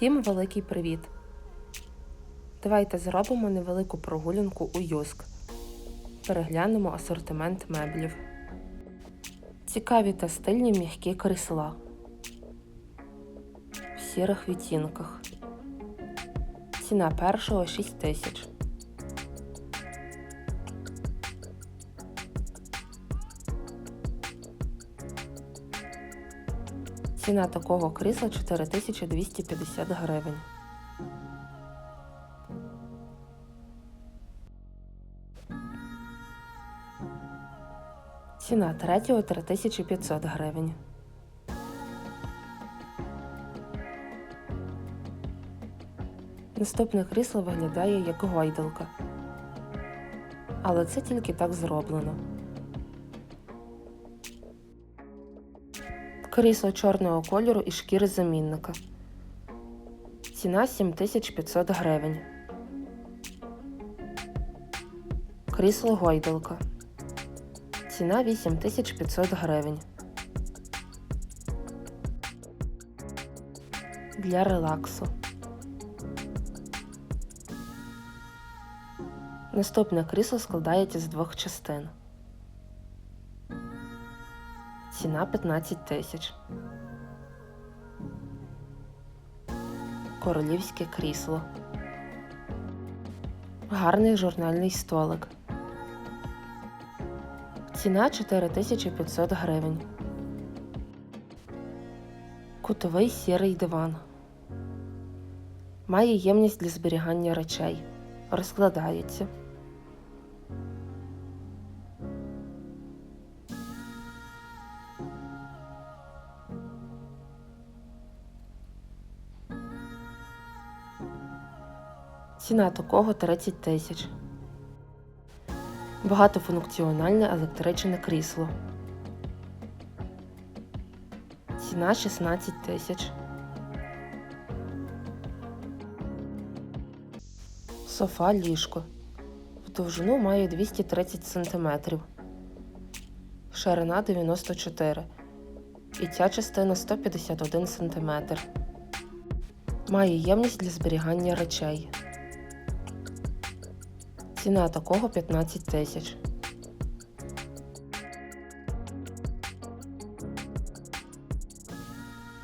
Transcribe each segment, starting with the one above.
Всім великий привіт! Давайте зробимо невелику прогулянку у Юск. Переглянемо асортимент меблів. Цікаві та стильні м'які крісла в сірих відтінках. Ціна першого 6 тисяч. Ціна такого крісла 4250 гривень. Ціна третього 3500 гривень. Наступне крісло виглядає як гойдалка. Але це тільки так зроблено. Крісло чорного кольору і шкіри замінника. Ціна 7500 гривень. Крісло гойдалка. Ціна 8500 гривень. Для релаксу. Наступне крісло складається з двох частин. Ціна 15 тисяч. Королівське крісло. Гарний журнальний столик. Ціна 4500 гривень. Кутовий сірий диван. Має ємність для зберігання речей. Розкладається. Ціна такого 30 тисяч. Багатофункціональне електричне крісло. Ціна 16 тисяч. Софа ліжко. В довжину має 230 см. Ширина 94 і ця частина 151 см. Має ємність для зберігання речей. Ціна такого 15 тисяч.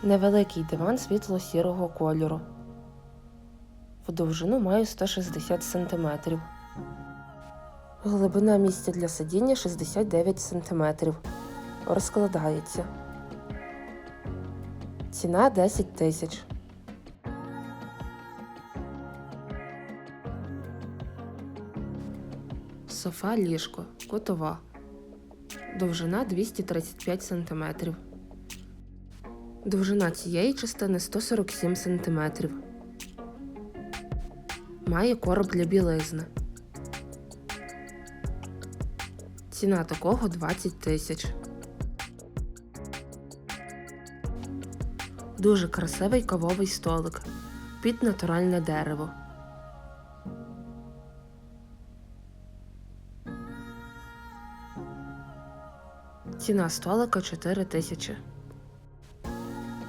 Невеликий диван світло-сірого кольору. В довжину має 160 см. Глибина місця для сидіння 69 см. Розкладається. Ціна 10 тисяч. Софа ліжко. Котова. Довжина 235 см. Довжина цієї частини 147 см. Має короб для білизни. Ціна такого 20 тисяч. Дуже красивий кавовий столик під натуральне дерево. Ціна столика 4 тисячі.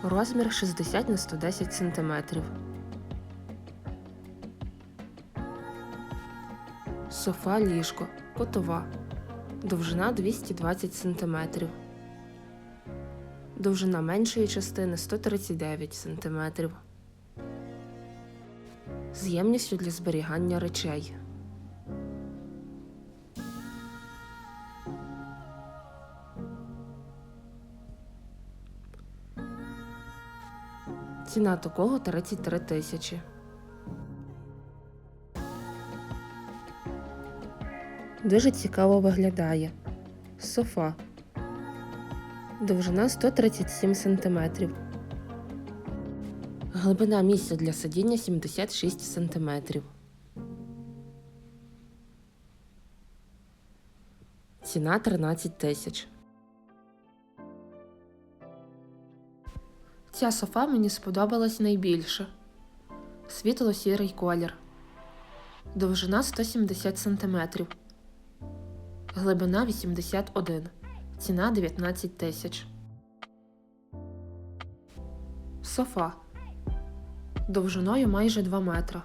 Розмір 60 на 110 см. Софа ліжко. Котова. Довжина 220 см. Довжина меншої частини 139 см. З ємністю для зберігання речей. Ціна такого 33 тисячі. Дуже цікаво виглядає. Софа. Довжина 137 см. Глибина місця для сидіння 76 см. Ціна 13 тисяч. Ця софа мені сподобалась найбільше. Світло-сірий колір. Довжина 170 см. Глибина 81. Ціна 19 тисяч. Софа. Довжиною майже 2 метра.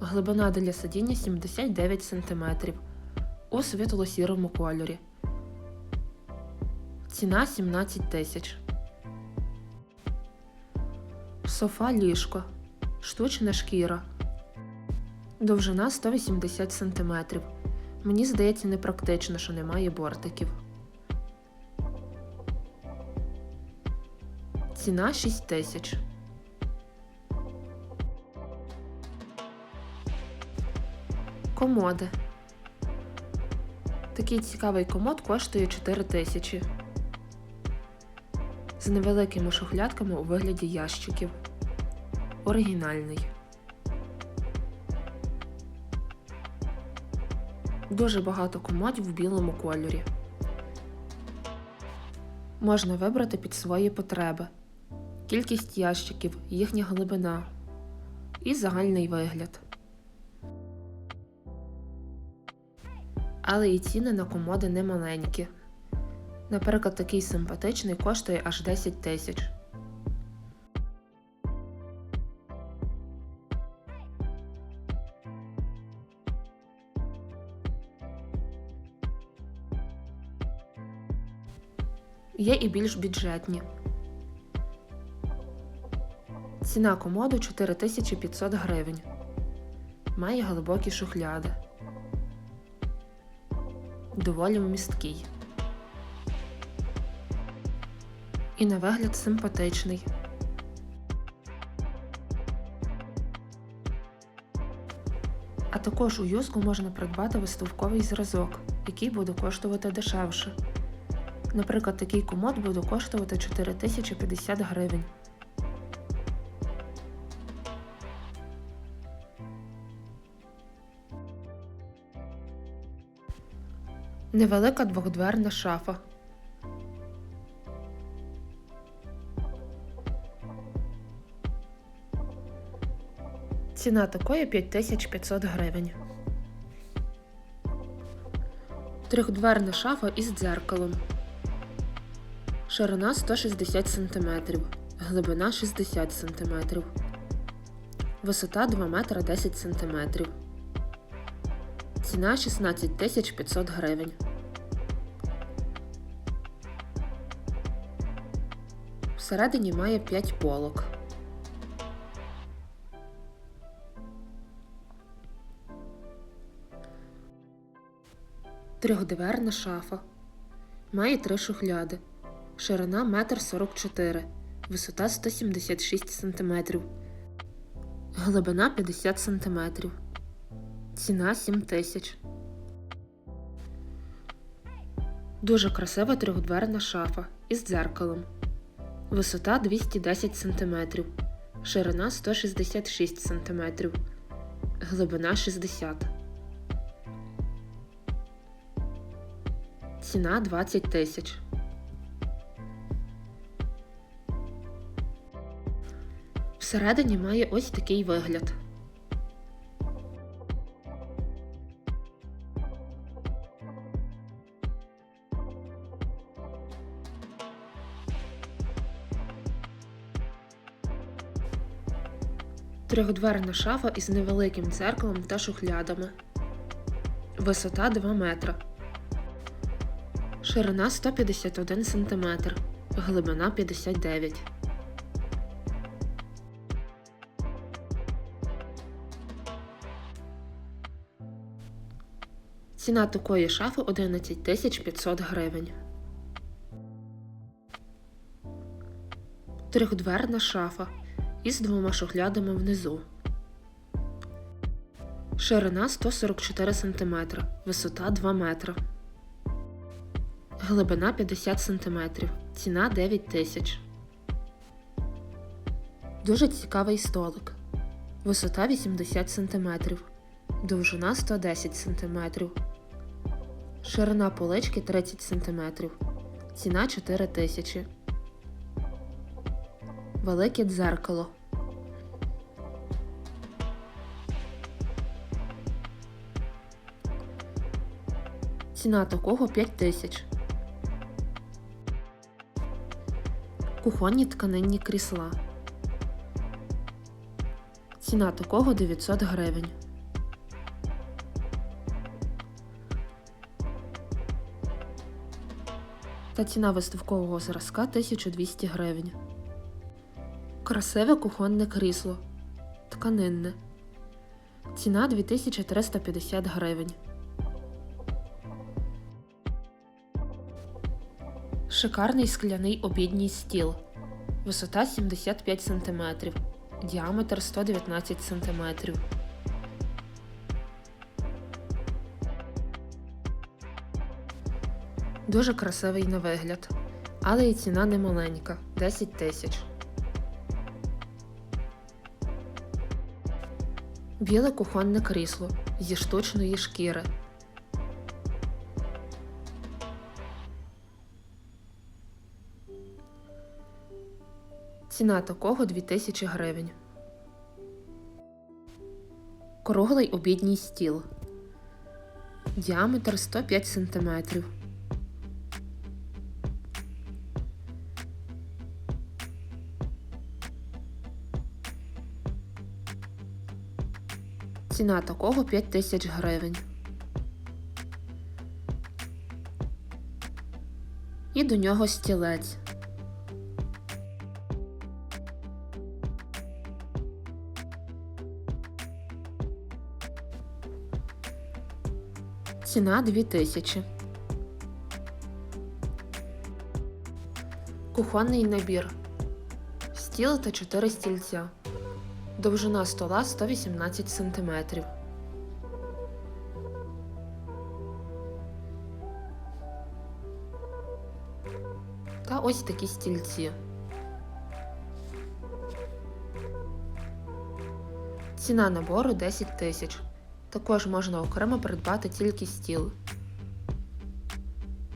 Глибина для сидіння 79 см. У світло-сірому кольорі. Ціна 17 тисяч. Софа ліжко. Штучна шкіра. Довжина 180 см. Мені здається непрактично, що немає бортиків. Ціна 6 тисяч. Комоди. Такий цікавий комод коштує 4 тисячі. З невеликими шухлядками у вигляді ящиків. Оригінальний. Дуже багато комодів в білому кольорі. Можна вибрати під свої потреби, кількість ящиків, їхня глибина і загальний вигляд. Але і ціни на комоди не маленькі. Наприклад, такий симпатичний коштує аж 10 тисяч. Є і більш бюджетні. Ціна комоду 4500 гривень. Має глибокі шухляди. Доволі вмісткий. І на вигляд симпатичний. А також у юзку можна придбати виставковий зразок, який буде коштувати дешевше. Наприклад, такий комод буде коштувати 4050 гривень. Невелика двохдверна шафа. Ціна такої 5500 гривень. Трьохдверна шафа із дзеркалом. Ширина 160 см, глибина 60 см. Висота 2 метра 10 см. Ціна 16 500 гривень. Всередині має 5 полок. Трьохдверна шафа. Має три шухляди. Ширина 1,44 м, висота 176 см, глибина 50 см. Ціна 7 тисяч. Дуже красива трьохдверна шафа із дзеркалом. Висота 210 см, ширина 166 см, глибина 60 Ціна 20 тисяч. Всередині має ось такий вигляд. Трьохдверна шафа із невеликим дзеркалом та шухлядами. Висота 2 метра. Ширина 151 см. Глибина 59 Ціна такої шафи 11 тисяч 500 гривень. Трьохдверна шафа із двома шухлядами внизу. Ширина 144 см, висота 2 метра. Глибина 50 см. Ціна 9 тисяч. Дуже цікавий столик. Висота 80 см. Довжина 110 см. Ширина полички 30 см. Ціна 4 тисячі. Велике дзеркало. Ціна такого 5 тисяч. Кухонні тканинні крісла. Ціна такого 900 гривень. Та ціна виставкового зразка 1200 гривень. Красиве кухонне крісло. Тканинне. Ціна 2350 гривень. Шикарний скляний обідній стіл. Висота 75 см. Діаметр 119 см. Дуже красивий на вигляд. Але і ціна не маленька 10 тисяч. Біле кухонне крісло зі штучної шкіри. Ціна такого 2000 гривень. Круглий обідній стіл. Діаметр 105 см. Ціна такого 5000 гривень. І до нього стілець. Ціна 2000. Кухонний набір. Стіл та 4 стільця. Довжина стола 118 см. Та ось такі стільці. Ціна набору 10 тисяч. Також можна окремо придбати тільки стіл.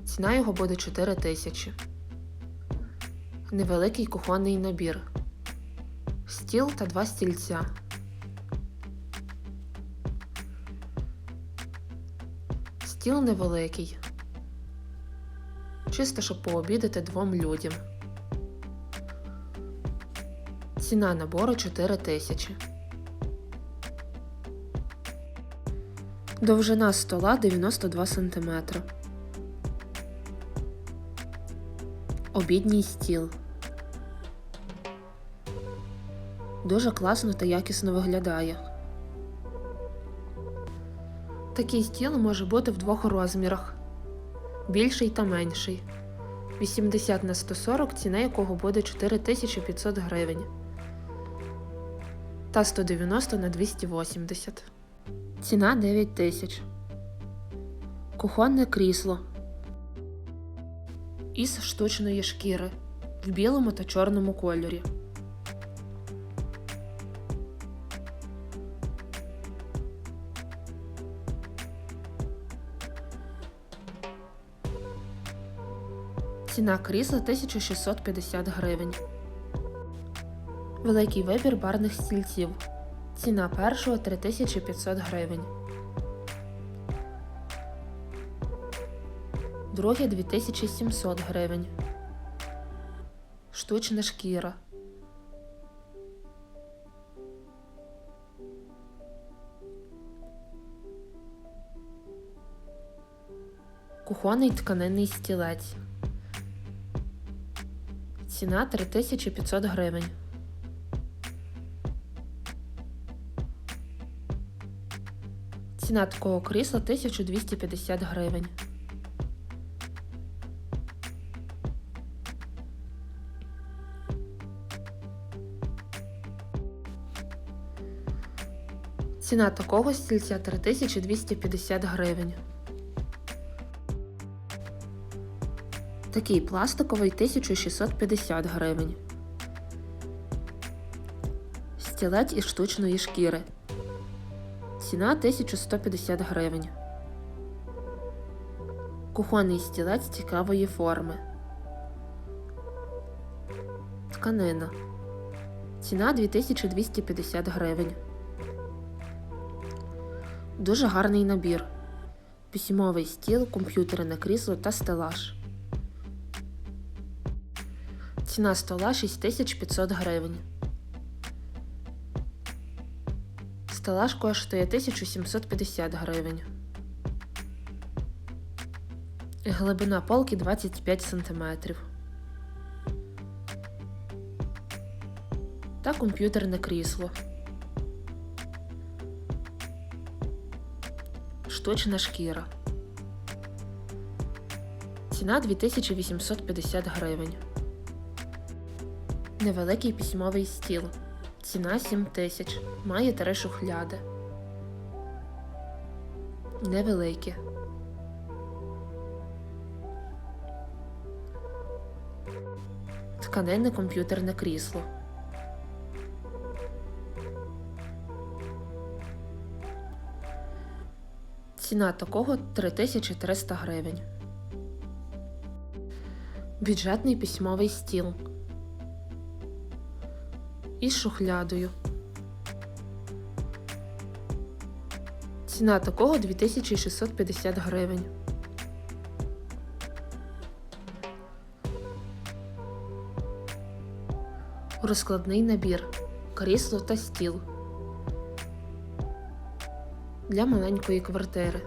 Ціна його буде 4 тисячі. Невеликий кухонний набір. Стіл та два стільця. Стіл невеликий. Чисто, щоб пообідати двом людям. Ціна набору 4 тисячі. Довжина стола 92 см. Обідній стіл. Дуже класно та якісно виглядає. Такий стіл може бути в двох розмірах більший та менший. 80 на 140, ціна якого буде 4500 гривень. Та 190 на 280. Ціна 9000. Кухонне крісло. Із штучної шкіри в білому та чорному кольорі. Ціна крісла 1650 гривень. Великий вибір барних стільців. Ціна першого 3500 гривень. Друге 2700 гривень. Штучна шкіра. Кухонний тканинний стілець. Ціна 3500 гривень. Ціна такого крісла 1250 гривень. Ціна такого стільця 3250 гривень. Такий пластиковий 1650 гривень. Стілець із штучної шкіри. Ціна 1150 гривень. Кухонний стілець цікавої форми. Тканина. Ціна 2250 гривень. Дуже гарний набір. Письмовий стіл, комп'ютерне крісло та стелаж. Ціна стола 6500 гривень. Стелаж коштує 1750 гривень. Глибина полки 25 см. Та комп'ютерне крісло. Штучна шкіра. Ціна 2850 гривень. Невеликий письмовий стіл. Ціна 7000. Має три шухляди. Невеликі. Тканинне комп'ютерне крісло. Ціна такого 3300 гривень. Бюджетний письмовий стіл. Із шухлядою. Ціна такого 2650 гривень. Розкладний набір. Крісло та стіл. Для маленької квартири.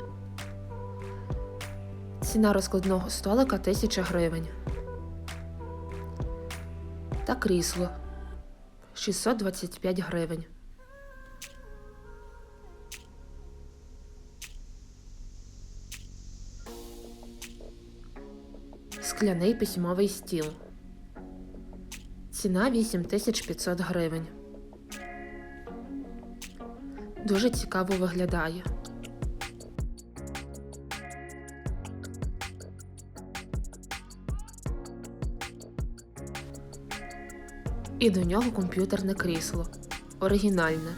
Ціна розкладного столика 1000 гривень. Та крісло 625 гривень. Скляний письмовий стіл. Ціна 8500 гривень. Дуже цікаво виглядає. І до нього комп'ютерне крісло. Оригінальне.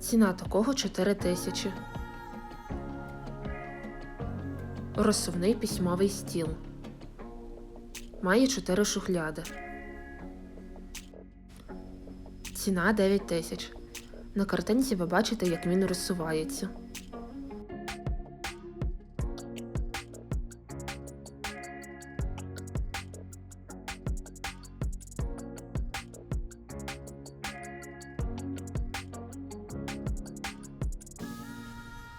Ціна такого 4 тисячі. Розсувний письмовий стіл. Має 4 шухляди. Ціна 9 тисяч. На картинці ви бачите, як він розсувається.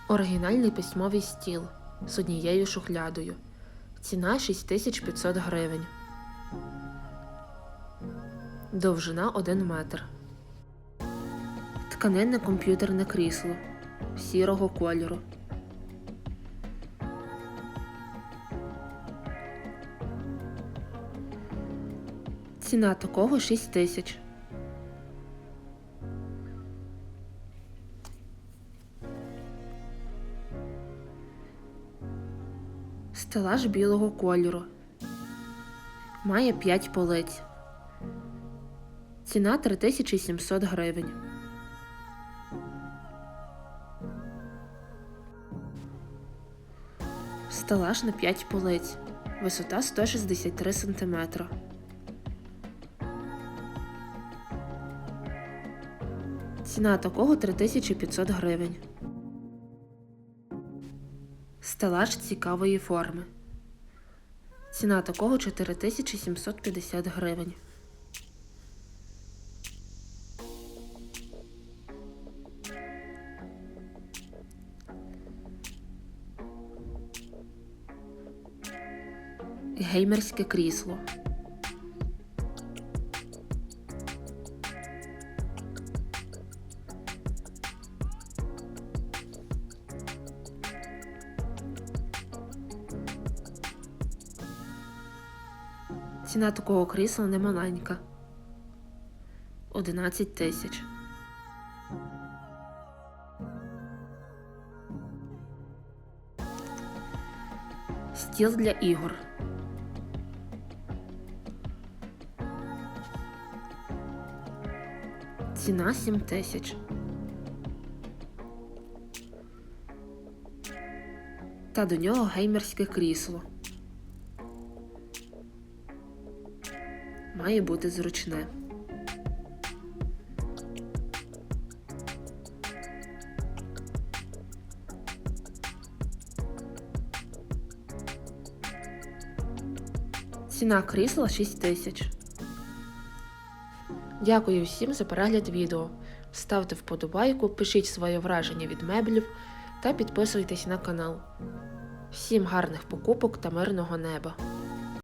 Оригінальний письмовий стіл з однією шухлядою. Ціна 6500 гривень. Довжина 1 метр. Тканинне комп'ютерне крісло сірого кольору. Ціна такого 6 тисяч. Стелаж білого кольору. Має 5 полиць. Ціна 3700 гривень. Стелаж на 5 полиць. Висота 163 см. Ціна такого 3500 гривень. Стелаж цікавої форми. Ціна такого 4750 гривень. Геймерське крісло. Ціна такого крісла не маленька. 11 тисяч. Стіл для ігор. Ціна 7 тисяч. Та до нього геймерське крісло. Має бути зручне. Ціна крісла 6 тисяч. Дякую всім за перегляд відео. Ставте вподобайку, пишіть своє враження від меблів та підписуйтесь на канал. Всім гарних покупок та мирного неба!